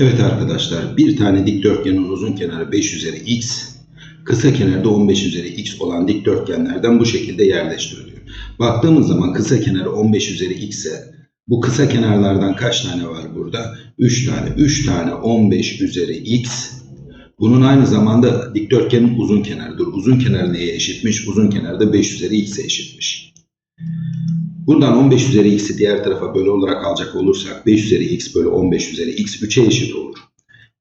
Evet arkadaşlar bir tane dikdörtgenin uzun kenarı 5 üzeri x, kısa kenarda 15 üzeri x olan dikdörtgenlerden bu şekilde yerleştiriliyor. Baktığımız zaman kısa kenarı 15 üzeri x ise bu kısa kenarlardan kaç tane var burada? 3 tane. 3 tane 15 üzeri x. Bunun aynı zamanda dikdörtgenin uzun kenarıdır. Uzun kenar neye eşitmiş? Uzun kenar da 5 üzeri x'e eşitmiş. Buradan 15 üzeri x'i diğer tarafa bölü olarak alacak olursak 5 üzeri x bölü 15 üzeri x 3'e eşit olur.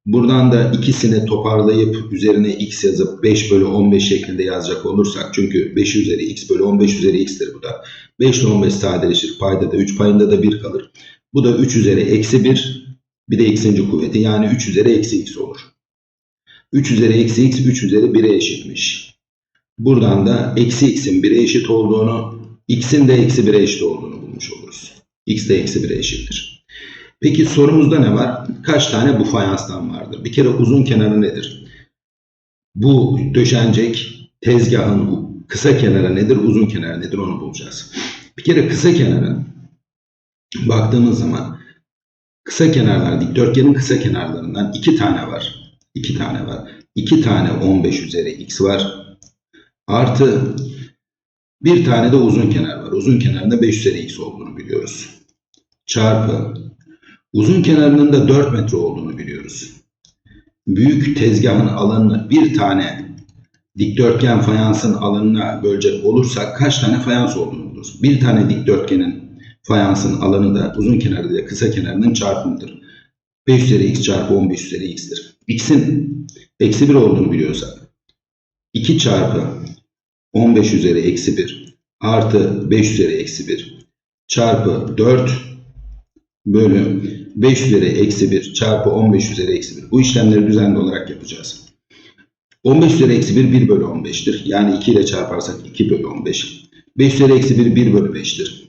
Buradan da ikisini toparlayıp üzerine x yazıp 5 bölü 15 şeklinde yazacak olursak çünkü 5 üzeri x bölü 15 üzeri x'tir bu da. 5 ile 15 sadeleşir. Payda da 3 payında da 1 kalır. Bu da 3 üzeri eksi 1 bir de x'inci kuvveti yani 3 üzeri eksi x olur. 3 üzeri eksi x 3 üzeri 1'e eşitmiş. Buradan da eksi x'in 1'e eşit olduğunu x'in de eksi 1'e eşit olduğunu bulmuş oluruz. x de eksi 1'e eşittir. Peki sorumuzda ne var? Kaç tane bu fayanstan vardır? Bir kere uzun kenarı nedir? Bu döşenecek tezgahın kısa kenarı nedir? Uzun kenarı nedir? Onu bulacağız. Bir kere kısa kenarın baktığımız zaman kısa kenarlar dikdörtgenin kısa kenarlarından iki tane var. İki tane var. İki tane 15 üzeri x var. Artı bir tane de uzun kenar var. Uzun kenarında 5 üzeri x olduğunu biliyoruz. Çarpı uzun kenarının da 4 metre olduğunu biliyoruz. Büyük tezgahın alanını bir tane dikdörtgen fayansın alanına bölecek olursak kaç tane fayans olduğunu buluruz. Bir tane dikdörtgenin fayansın alanı da uzun kenarı ile kısa kenarının çarpımıdır. 5 üzeri x çarpı 15 üzeri x'tir. x'in eksi 1 olduğunu biliyorsak 2 çarpı 15 üzeri eksi 1 artı 5 üzeri eksi 1 çarpı 4 bölü 5 üzeri eksi 1 çarpı 15 üzeri eksi 1. Bu işlemleri düzenli olarak yapacağız. 15 üzeri eksi 1 1 bölü 15'tir. Yani 2 ile çarparsak 2 bölü 15. 5 üzeri eksi 1 1 bölü 5'tir.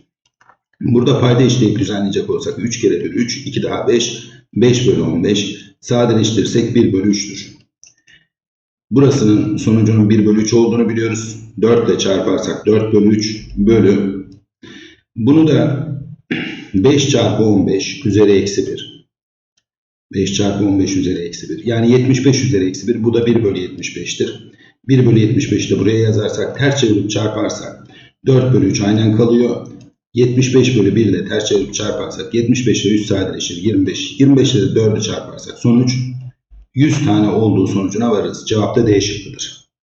Burada payda işleyip düzenleyecek olsak 3 kere 1 3, 2 daha 5, 5 bölü 15. Sadeleştirirsek 1 bölü 3'tür. Burasının sonucunun 1 bölü 3 olduğunu biliyoruz. 4 ile çarparsak 4 bölü 3 bölü. Bunu da 5 çarpı 15 üzeri eksi 1. 5 çarpı 15 üzeri eksi 1. Yani 75 üzeri eksi 1. Bu da 1 bölü 75'tir. 1 bölü 75'i de buraya yazarsak ters çevirip çarparsak 4 bölü 3 aynen kalıyor. 75 bölü 1 ile ters çevirip çarparsak 75 ile 3 sadeleşir 25. 25 ile de 4'ü çarparsak sonuç 100 tane olduğu sonucuna varırız. Cevap da D şıkkıdır.